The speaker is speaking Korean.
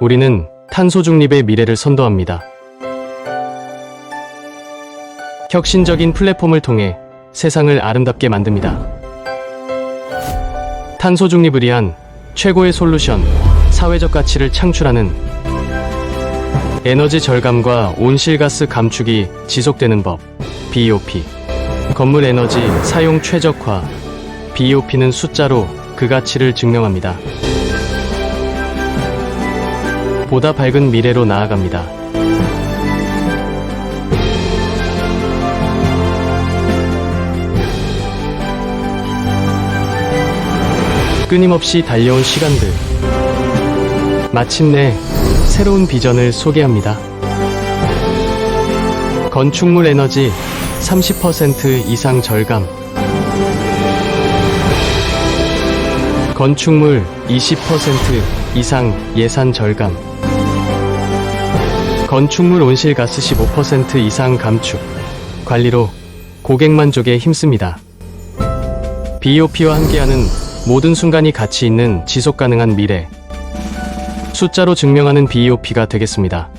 우리는 탄소 중립의 미래를 선도합니다. 혁신적인 플랫폼을 통해 세상을 아름답게 만듭니다. 탄소 중립을 위한 최고의 솔루션, 사회적 가치를 창출하는 에너지 절감과 온실가스 감축이 지속되는 법, BOP. 건물 에너지 사용 최적화, BOP는 숫자로 그 가치를 증명합니다. 보다 밝은 미래로 나아갑니다. 끊임없이 달려온 시간들. 마침내 새로운 비전을 소개합니다. 건축물 에너지 30% 이상 절감. 건축물 20% 이상 예산 절감. 건축물 온실가스 15% 이상 감축. 관리로 고객 만족에 힘씁니다. BOP와 함께하는 모든 순간이 가치 있는 지속 가능한 미래. 숫자로 증명하는 BOP가 되겠습니다.